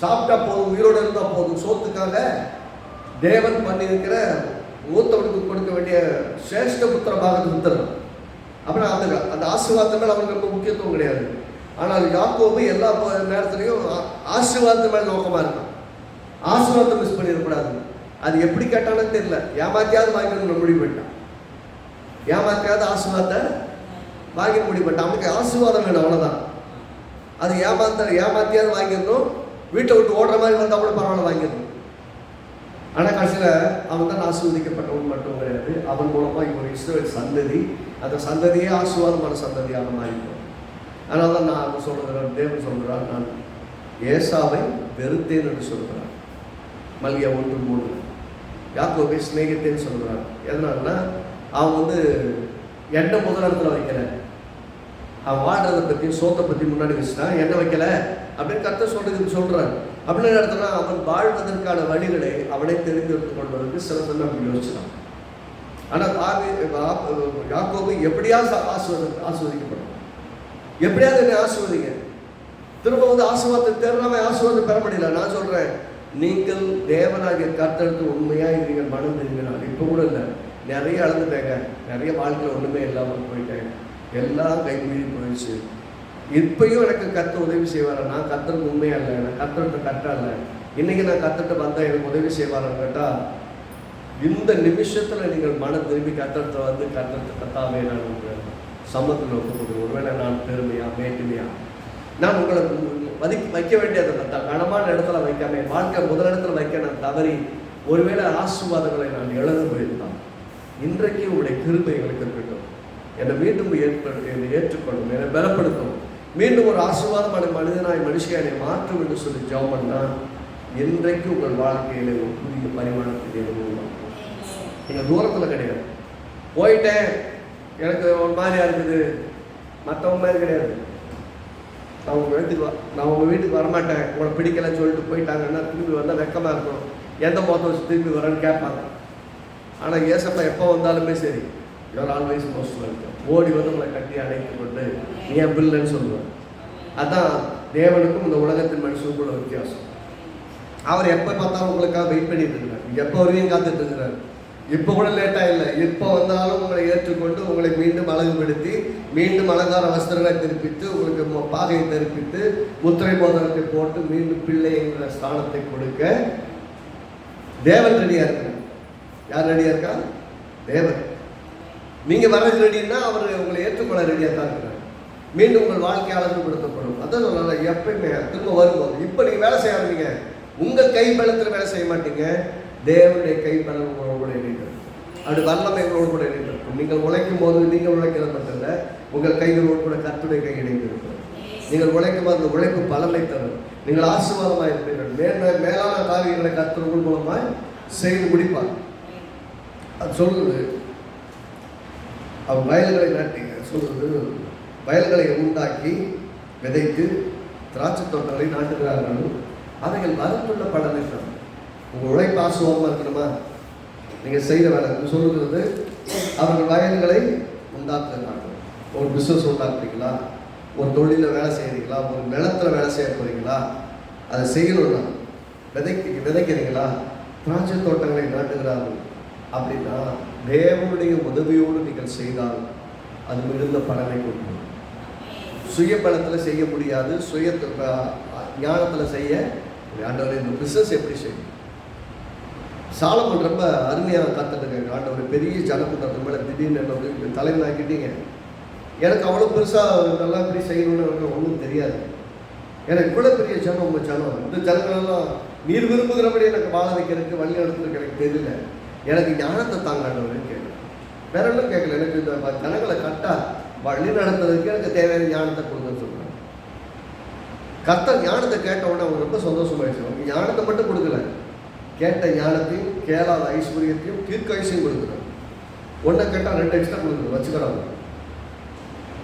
சாப்பிட்டா போதும் உயிரோடு இருந்தால் போதும் சோத்துக்காக தேவன் பண்ணியிருக்கிற மூத்தவனுக்கு கொடுக்க வேண்டிய சிரேஷ்ட புத்திரமாக பாகத்தை வித்துறான் அப்புறம் அந்த அந்த ஆசீர்வாதம் மேலே அவனுக்கு ரொம்ப முக்கியத்துவம் கிடையாது. ஆனால் யாக்கோபு எல்லா நேரத்துலையும் ஆ- ஆசீர்வாதத்து மேலே நோக்கமாக இருக்கும் ஆசீர்வாதத்தை மிஸ் பண்ணிடக்கூடாது. அது எப்படி கேட்டாலும் தெரியல. ஏமாத்தியாவது வாங்கிக்கணும் முடிவு பண்ணிட்டான் ஏமாத்தியாவது ஆசீர்வாதத்தை வாங்கி முடிவு பண்ணிட்டான் அவனுக்கு ஆசீர்வாதம் வேணும் அவ்வளோதான் அது ஏமாத்த ஏமாத்தியாவது வாங்கிடணும். வீட்டை விட்டு ஓடுற மாதிரி வந்தால் கூட பரவாயில்ல வாங்கிடணும். ஆனால் கடைசியில் அவன் தான் ஆசீர்வதிக்கப்பட்டவன் மட்டும் கிடையாது. அவன் மூலமாக இவர் இஸ்ரவேல் சந்ததி அந்த சந்ததியே ஆசீர்வாதமான சந்ததியாக மாறிக்கும் அதனால தான் நான் அவன் சொல்கிறேன் தேவன் சொல்கிறான் நான் ஏசாவை வெறுத்தேன் என்று சொல்கிறான் மல்லியா ஒன்று மூணு யாக்கோபை சிநேகித்தேன்னு சொல்கிறான் எதனாலன்னா அவன் வந்து எண்ணெய் முதலிடத்தில் வைக்கல. அவன் வாழ்றதை பற்றி சோத்தை பற்றி முன்னாடி வச்சுட்டான் எண்ணெய் வைக்கல அப்படின்னு கத்த சொல்றதுன்னு சொல்கிறான் அப்படின்னு நடத்தினா அவன் வாழ்வதற்கான வழிகளை அவனை தெரிந்து கொள்வதற்கு சிறந்த நம்ம யோசிச்சான் ஆனால் தாவி யாக்கோபு எப்படியாவது ஆசுவதி ஆஸ்வதிக்கப்படும். எப்படியாவது என்னை ஆசுவதிங்க திரும்ப வந்து ஆசீர்வாதத்தை தேர்னாம ஆசீர்வாதம் பெற முடியல. நான் சொல்கிறேன் நீங்கள் தேவனாகிய கத்தெடுத்து உண்மையாக நீங்கள் மனம் திரும்பினால் இப்போ கூட இல்லை. நிறைய அளந்துட்டேங்க நிறைய வாழ்க்கையில் ஒன்றுமே இல்லாமல் போயிட்டேன். எல்லாம் கை மீறி போயிடுச்சு. இப்பயும் எனக்கு கத்த உதவி செய்வாரா? நான் கத்துறது உண்மையா இல்லை. நான் கத்துறது கரெக்டா இல்லை. இன்னைக்கு நான் கத்துட்டு வந்தா எனக்கு உதவி செய்வாரான்னு கேட்டா இந்த நிமிஷத்துல நீங்கள் மன திரும்பி கத்தத்தை வந்து கத்தத்தை கத்தாவே நான் உங்க சம்மத்தில் ஒப்பு கொடுக்குறேன் ஒருவேளை நான் பெருமையா மேட்டுமையா நான் உங்களை மதிக்க வைக்க வேண்டியதை கத்தா கனமான இடத்துல வைக்காம வாழ்க்கை முதல் இடத்துல வைக்க நான் தவறி ஒருவேளை ஆசீர்வாதங்களை நான் இழந்து போயிருந்தான் இன்றைக்கு உங்களுடைய கிருபை எங்களுக்கு இருக்கட்டும். என்னை மீண்டும் ஏற்படு என்னை ஏற்றுக்கொள்ளும். என்னை பலப்படுத்தும். மீண்டும் ஒரு ஆசீர்வாதமான மனிதனாய் மனுஷியனை மாற்றும் என்று சொல்லி ஜெபம் பண்ணால் என்றைக்கு உங்கள் வாழ்க்கையில் ஒரு புதிய பரிமாணத்தை தேவன் உருவாக்கும். நீங்கள் தூரத்தில் கிடையாது. போயிட்டேன். எனக்கு ஒரு மாதிரியாக இருக்குது. மற்றவங்க மாதிரி கிடையாது. நான் உங்கள் வீட்டுக்கு வ நான் உங்கள் வீட்டுக்கு வரமாட்டேன். உங்களை பிடிக்கலன்னு சொல்லிட்டு போயிட்டாங்கன்னா திரும்பி வந்தால் வெக்கமாக இருக்கும். எந்த மொத்தம் வச்சு திரும்பி வரேன்னு கேட்பாங்க. ஆனால் ஏசப்பா எப்போ வந்தாலுமே சரி. யூஆர் ஆல்வேஸ் மோஸ்ட் வெல்கம் ஓடி வந்து உங்களை கட்டி அணைத்து கொண்டு நீ என் பிள்ளைன்னு சொல்லுவேன் அதான் தேவனுக்கும் இந்த உலகத்தின் மனுஷனுக்கும் உள்ள வித்தியாசம். அவர் எப்போ பார்த்தாலும் உங்களுக்காக வெயிட் பண்ணிட்டு இருக்கிறார். எப்போ வரையும் காத்துட்டு இருக்கிறார். இப்போ கூட லேட்டாக இல்லை. எப்போ வந்தாலும் உங்களை ஏற்றுக்கொண்டு உங்களை மீண்டும் அழகுபடுத்தி மீண்டும் அலங்கார வஸ்திரங்களை திருப்பித்து உங்களுக்கு பாகையை தெரிவித்து முத்திரை மோதிரத்தை போட்டு மீண்டும் பிள்ளை என்கிற ஸ்தானத்தை கொடுக்க தேவன் ரெடியாக இருக்கிறார் யார் ரெடியாக இருக்கா? தேவன். நீங்கள் வர்றது ரெடின்னா அவர் உங்களை ஏற்றுக்கொள்ள ரெடியாக தான் இருக்கிறார் மீண்டும் உங்கள் வாழ்க்கை அழகுபடுத்தப்படும். அதான் நல்லா எப்பயுமே திரும்ப வரும்போது இப்போ நீங்கள் வேலை செய்ய ஆரம்பிங்க. உங்கள் கை பலத்தில் வேலை செய்ய மாட்டீங்க. தேவனுடைய கை பலம் உங்களோட கூட இணைந்திருக்கும் அப்படி வல்லமை உங்களோடு கூட இணைந்திருக்கும் நீங்கள் உழைக்கும் போது நீங்கள் உழைக்கிறது மட்டும் இல்லை உங்கள் கைகளோடு கூட கத்துடைய கை இணைந்திருக்கும் நீங்கள் உழைக்கும் போது அந்த உழைப்பு பலனை தரும். நீங்கள் ஆசீர்வாதமாக இருப்பீர்கள். மேல மேலான காரியங்களை கத்துறவங்க மூலமாக செய்து முடிப்பார். அது சொல்லுது அவர் வயல்களை நாட்டிங்க சொல்லுது வயல்களை உண்டாக்கி விதைத்து திராட்சை தோட்டங்களை நாட்டுகிறார்கள். அவைகள் வரத்துள்ள படம் தரும் உங்கள் உழைப்பு ஆசுவாரமாக இருக்கணுமா? நீங்கள் செய்கிற வேலை சொல்லுகிறது அவர்கள் வயல்களை உண்டாக்குறாங்க ஒரு பிஸ்னஸ் உண்டாக்குறீங்களா? ஒரு தொழிலில் வேலை செய்கிறீங்களா ஒரு நிலத்தில் வேலை செய்ய போகிறீங்களா அதை செய்யணும்னா விதைக்கு விதைக்கிறீங்களா? திராட்சை தோட்டங்களை நாட்டுகிறார்கள் அப்படின்னா தேவனுடைய உதவியோடு நீங்கள் செய்தால் அது மிகுந்த பலனை கொடுக்கும். சுய பலத்தில் செய்ய முடியாது. சுய ஞானத்தில் செய்ய ஆண்டவர் இந்த பிஸ்னஸ் எப்படி செய்யும்? சாலமன் ரொம்ப அருமையாக கற்றுட்டுங்க ஆண்டவர் பெரிய ஜனக்கூட்டத்து மேலே திடீர்னு என்ன வந்து ஆக்கிட்டீங்க. எனக்கு அவ்வளோ பெருசாக நல்லா இப்படி செய்யணும்னு எனக்கு ஒன்றும் தெரியாது. எனக்கு இவ்வளோ பெரிய ஜனம் உங்கள் ஜனம். இந்த ஜனங்களெல்லாம் நீர் விரும்புகிறபடி எனக்கு வாழ வைக்கிறதுக்கு வழி நடத்துறதுக்கு எனக்கு தெரியல. எனக்கு ஞானத்தை தாங்க ஆண்டவர்னு வேற ஒன்றும் கேட்கல. எனக்கு இந்த ஜனங்களை கட்டா வழி நடத்துறதுக்கு எனக்கு தேவையான ஞானத்தை கொடுங்கன்னு சொல்கிறேன் கத்த ஞானத்தை கேட்ட உடனே அவங்க ரொம்ப சந்தோஷமாயிடுச்சு. அவங்க ஞானத்தை மட்டும் கொடுக்கல. கேட்ட ஞானத்தையும் கேளாத ஐஸ்வர்யத்தையும் தீர்க்காயுசையும் கொடுக்குறாங்க. ஒன்றை கேட்டால் ரெண்டு எக்ஸ்ட்ரா கொடுக்குறோம் வச்சுக்கிறாங்க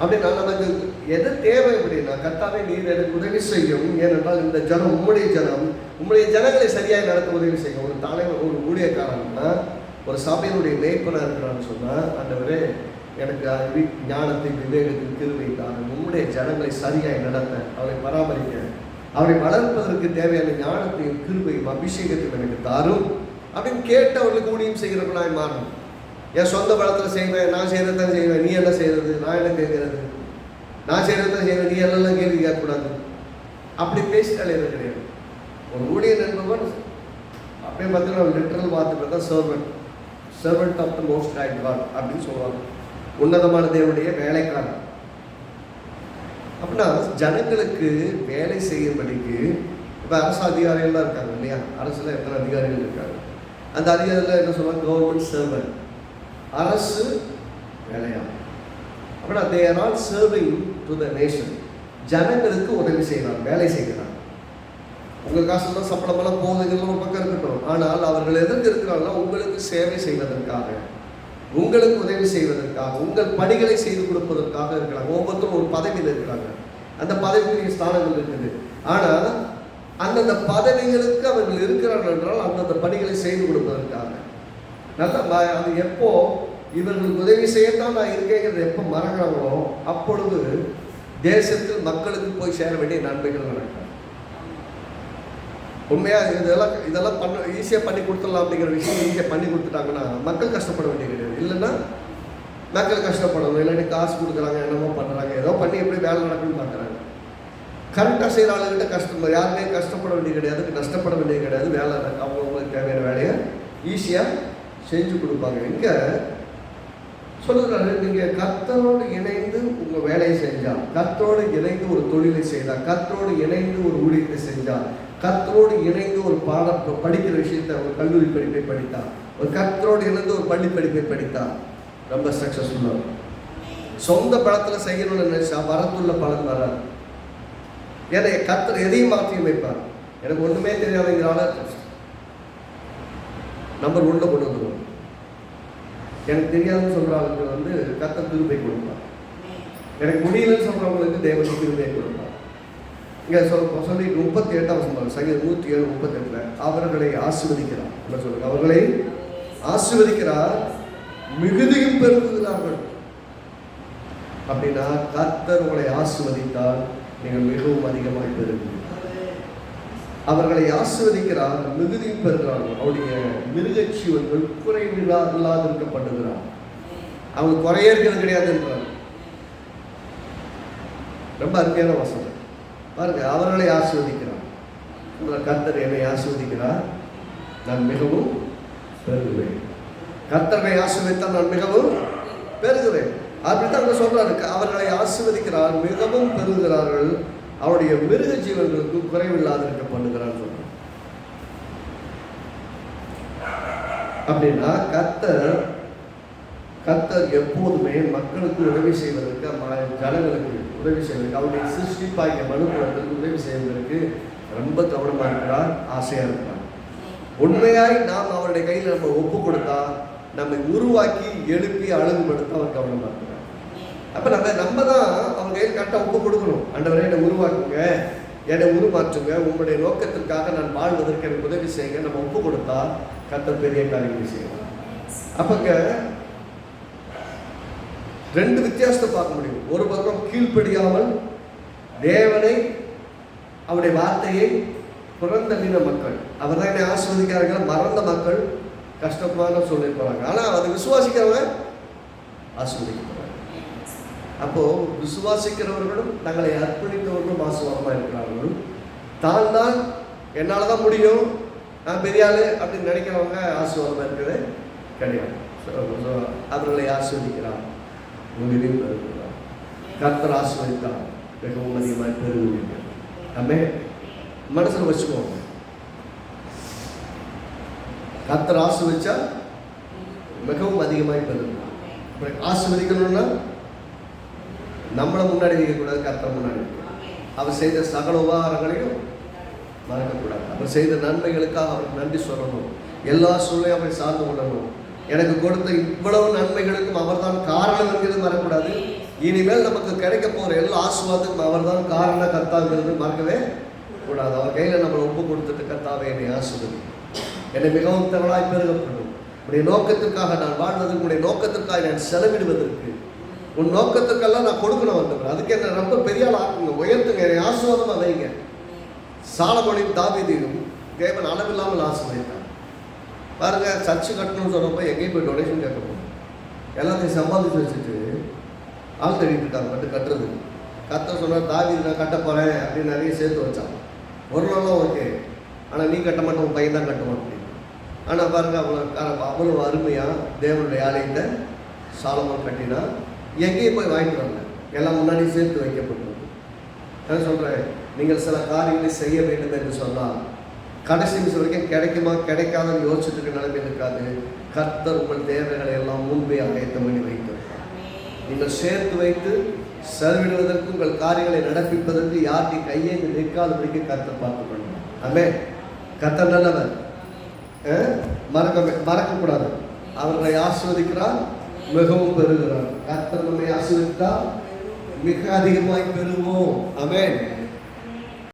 அப்படின்னா நமக்கு எது தேவை அப்படின்னா கத்தாவே நீர் எனக்கு உதவி செய்யும். ஏனென்றால் இந்த ஜனம் உம்முடைய ஜனம் உம்முடைய ஜனங்களை சரியாக நடத்த உதவி செய்யும். ஒரு தலைவர் ஒரு ஊழியக்காரன்னா ஒரு சபையினுடைய மேய்ப்பனாக இருக்கிறான்னு சொன்னால் ஆண்டவரே எனக்கு அறிவி ஞானத்தை விவேகத்தை திருவை தாரும் உம்முடைய ஜனங்களை சரியாய் நடத்த அவரை பராமரிக்க அவரை வளர்ப்பதற்கு தேவையான ஞானத்தையும் கிருபையும் அபிஷேகத்தையும் எனக்கு தாரும். அப்படின்னு கேட்டு அவர்களுக்கு ஊழியம் செய்கிறவர்களாய் மாறணும். என் சொந்த பலத்தில் செய்வேன் நான் செய்கிறது தான் செய்வேன். நீ என்ன செய்கிறது நான் என்ன கேட்கறது? நான் செய்கிறது தான் செய்வேன் நீ எல்லாம் கேள்வி கேட்கக்கூடாது. அப்படி பேசிட்டாலே எதுவும் கிடையாது. ஒரு ஊழியர் என்பவன் அப்படியே பார்த்தீங்கன்னா லிட்டரல் வார்த்தை தான் servant servant of the most high God அப்படின்னு சொல்லுவாங்க. உன்னதமான தேவனுடைய வேலைக்காரன். அப்படின்னா ஜனங்களுக்கு வேலை செய்யும்படிக்கு இப்போ அரசு அதிகாரிகள்லாம் இருக்காங்க இல்லையா? அரசில் எத்தனை அதிகாரிகள் இருக்காங்க? அந்த அதிகாரியில் என்ன சொல்லுவாங்க? கவர்மெண்ட் சர்வன் அரசு வேலையாம் அப்படின்னா they are all serving to the nation ஜனங்களுக்கு உதவி செய்கிறான் வேலை செய்கிறான் உங்கள் காசுலாம் சம்பளமெல்லாம் போகுதுங்கிறது ஒரு பக்கம் இருக்கட்டும். ஆனால் அவர்கள் எதற்கு இருக்கிறாங்கன்னா உங்களுக்கு சேவை செய்வதற்காக. உங்களுக்கு உதவி செய்வதற்காக உங்கள் பணிகளை செய்து கொடுப்பதற்காக இருக்கிறாங்க ஒவ்வொருத்தரும் ஒரு பதவியில் இருக்கிறாங்க. அந்த பதவிக்குரிய ஸ்தானங்கள் இருக்குது. ஆனால் அந்தந்த பதவிகளுக்கு அவர்கள் இருக்கிறார்கள் என்றால் அந்தந்த பணிகளை செய்து கொடுப்பதற்காக. நல்ல அது எப்போ இவர்களுக்கு உதவி செய்யத்தான் நான் இருக்கேங்கிறது எப்போ மறக்கிறாங்களோ அப்பொழுது தேசத்தில் மக்களுக்கு போய் சேர வேண்டிய நன்மைகள் நடக்கும். உண்மையாக இதெல்லாம் இதெல்லாம் பண்ண ஈஸியாக பண்ணி கொடுத்துடலாம் அப்படிங்கிற விஷயம் ஈஸியாக பண்ணி கொடுத்துட்டாங்கன்னா மக்கள் கஷ்டப்பட வேண்டிய கிடையாது. இல்லைன்னா மக்கள் கஷ்டப்படணும். இல்லாட்டி காசு கொடுக்குறாங்க என்னமோ பண்ணுறாங்க ஏதோ பண்ணி எப்படி வேலை நடக்குன்னு பார்க்குறாங்க. கரெக்டாக செய்கிற ஆளுகிட்ட கஷ்டம் யாருமே கஷ்டப்பட வேண்டியது கிடையாது. நஷ்டப்பட வேண்டியது கிடையாது. வேலை நடக்கும். அவங்கவுங்களுக்கு தேவையான வேலையை ஈஸியாக செஞ்சு கொடுப்பாங்க. இங்கே சொல்லுறாரு நீங்கள் கத்தரோடு இணைந்து உங்கள் வேலையை செஞ்சால் கத்தரோடு இணைந்து ஒரு தொழிலை செய்தால் கத்தரோடு இணைந்து ஒரு ஊழியத்தை செஞ்சால் கத்தரோடு இணைந்து ஒரு பாடம் படிக்கிற விஷயத்தை ஒரு கல்லூரி படிப்பை படித்தார் ஒரு கத்தரோடு இணைந்து ஒரு பள்ளி படிப்பை படித்தார் ரொம்ப சக்ஸஸ்ஃபுல்லாக சொந்த பழத்தில் செய்யணும்னு நினைச்சா வரத்துள்ள பலன் வராது. ஏன்னா கத்தர் எதையும் மாற்றி வைப்பார் எனக்கு ஒன்றுமே தெரியாதுங்கிறால நம்பர் ஒன்றில் கொண்டு வந்துடுவோம் எனக்கு தெரியாதுன்னு சொல்கிறவங்களுக்கு வந்து கர்த்தர் திருப்பை கொடுப்பார். எனக்கு முடியலன்னு சொல்கிறவங்களுக்கு தேவன் திருப்பை கொடுப்பார். இங்கே சொல் சொல்லி முப்பத்தி எட்டாம் சொன்னாங்க சங்கீதம் நூற்றி ஏழு முப்பத்தெட்டில் அவர்களை ஆசிர்வதிக்கிறார். என்ன சொல்லுங்க? அவர்களை ஆசிர்வதிக்கிறார் மிகுதியும் பெருகுகிறார்கள். அப்படின்னா கர்த்தர் உங்களை ஆசிர்வதித்தால் நீங்கள் மிகவும் அதிகமாக பெறுவீர்கள் அவர்களை ஆசிர்வதிக்கிறார் மிகுதியும் பெறுகிறார்கள் அவருடைய மிருகச்சீவன்கள் குறைவில்லா இல்லாதிருக்கப்படுகிறார். அவங்க குறையே இருக்கிறது கிடையாது என்றார். ரொம்ப அருமையான வசனம். பாருங்க அவர்களை ஆசிர்வதிக்கிறார். கர்த்தர் என்னை ஆசிர்வதிக்கிறார். நான் மிகவும் பெருகுவேன் கர்த்தரை ஆசீர்வதித்தால் நான் மிகவும் பெருகுவேன் அப்படித்தான் சொல்றாரு. அவர்களை ஆசிர்வதிக்கிறார் மிகவும் பெருகிறார்கள் அவருடைய மிருக ஜீவன்களுக்கு குறைவில்லாதிருக்க பண்ணுகிறான்னு சொல்றான் அப்படின்னா கர்த்தர் கர்த்தர் எப்போதுமே மக்களுக்கு உதவி செய்வதற்கு ஜனங்களுக்கு உதவி செய்வதற்கு அவருடைய சிருஷ்டிப்பாகிய மனுக்குலத்திற்கு உதவி செய்வதற்கு ரொம்ப கவனமாக இருக்கிறார் ஆசையாக இருக்கிறார். உண்மையாய் நாம் அவருடைய கையில் நம்ம ஒப்பு கொடுத்தா நம்மை உருவாக்கி எழுப்பி அழகுபடுத்த அவர் கவனமாக இருக்கிறார். அப்போ நம்ம நம்ம தான் அவங்க கையில் கரெக்டாக ஒப்பு கொடுக்கணும். ஆண்டவரே என்னை உருவாக்குங்க. என்னை உருமாற்றுங்க. உங்களுடைய நோக்கத்திற்காக நான் வாழ்வதற்கு எனக்கு உதவி செய்யுங்க. நம்ம ஒப்பு கொடுத்தா கத்த பெரிய காரியங்களை செய்யலாம் அப்பங்க ரெண்டு வித்தியாசத்தை பார்க்க முடியும். ஒரு பக்கம் கீழ்ப்படியாமல் தேவனை அவருடைய வார்த்தையை புறந்தள்ளின மக்கள். அவர் தான் என்னை ஆஸ்வதிக்கிறார்கள் மறந்த மக்கள் கஷ்டமான சொல்லிட்டு ஆனால் அதை விசுவாசிக்கிறவங்க ஆஸ்வதிக்கிறாங்க அப்போது விசுவாசிக்கிறவர்களும் தங்களை அர்ப்பணித்தவர்களும் ஆசுவாரமாக இருக்கிறார்கள். தான் தான் என்னால் தான் முடியும்? நான் பெரிய ஆள் அப்படின்னு நினைக்கிறவங்க ஆசுவாரமாக இருக்கிறது கிடையாது. So, so, அவர்களை ஆஸ்வதிக்கிறார் உங்களிலும் பெறுகிறார் கர்த்தர் ஆஸ்வதித்தார் மிகவும் அதிகமாக பெறுவீர்கள் நம்ம மனசில் வச்சுக்கோங்க. கர்த்தர் ஆஸ்வதிச்சா மிகவும் அதிகமாக பெறுகிறார் இப்ப நம்மளை முன்னாடி வைக்கக்கூடாது கர்த்தர் முன்னாடி அவர் செய்த சகல உபகாரங்களையும் மறக்கக்கூடாது. அவர் செய்த நன்மைகளுக்காக அவருக்கு நன்றி சொல்லணும். எல்லா சூழ்நிலையும் அவரை சார்ந்து கொள்ளணும். எனக்கு கொடுத்த இவ்வளவு நன்மைகளுக்கும் அவர்தான் காரணம் என்கிறது மறக்கக்கூடாது. இனிமேல் நமக்கு கிடைக்க போகிற எல்லா ஆசீர்வாதத்துக்கும் அவர்தான் காரண கர்த்தாங்கிறது மறக்கவே கூடாது. அவர் கையில் நம்மளை ஒப்பு கொடுத்துட்டு கர்த்தாவே என்னை ஆசுவது என்னை மிகவும் திரளாய் பெருகப்படும் உடைய நோக்கத்திற்காக நான் வாழ்வதற்கு உடைய நோக்கத்திற்காக நான் செலவிடுவதற்கு உன் நோக்கத்துக்கெல்லாம் நான் கொடுக்கணும் வந்தவர் அதுக்கு என்ன ரொம்ப பெரிய ஆள் ஆக்குங்க. உயர்த்துங்க. என்னை ஆசீர்வாதமாக வைங்க. சாலமோனியும் தாவீதையும் தேவன் அளவில்லாமல் ஆசீர்வதித்தார். பாருங்க சர்ச்சு கட்டணும்னு சொல்றப்ப எங்கேயும் போய் டொனேஷன் கேட்க போகணும் எல்லாத்தையும் சம்பாதிச்சு வச்சுட்டு ஆள் தேடிட்டு இருக்காங்க பட்டு கட்டுறது. கத்த சொன்னால் தாவீது நான் கட்ட போகிறேன் அப்படின்னு நிறைய சேர்த்து வச்சான். ஒரு நாளும் ஓகே. ஆனால் நீ கட்ட மாட்டேன் உன் பையன் தான் கட்டுவான் அப்படின்னு. ஆனால் பாருங்க அவ்வளோ அவ்வளோ அருமையாக தேவனுடைய ஆலயத்தை சாலமாக கட்டினா எங்கேயும் போய் வாங்கிட்டு வரல எல்லாம் முன்னாடி சேர்த்து வைக்கப்பட்டிருக்கு. நான் சொல்கிறேன் நீங்கள் சில காரியங்களை செய்ய வேண்டும் என்று சொன்னால் கடைசி நிமிஷம் வரைக்கும் கிடைக்குமா கிடைக்காதுன்னு யோசிச்சுட்டு இருக்க இருக்காது. கர்த்தர் உங்கள் தேவைகளை எல்லாம் முன்பே ஆயத்தம் பண்ணி வைத்திருக்கிறார் நீங்கள் சேர்த்து வைத்து செலவிடுவதற்கு உங்கள் காரியங்களை நடப்பிப்பதற்கு யார்கிட்ட நிற்காத நிற்காதபடிக்கு கர்த்தர் பார்த்து பண்ணுவோம் அமே கர்த்தர் நல்லவர். மறக்க மறக்கக்கூடாது. அவர்களை ஆஸ்வதிக்கிறார் மிகவும் பெறுகிறார். கத்தர் நம்மை ஆசீர்வதித்தால் மிக அதிகமாய் பெறுவோம். அமேன்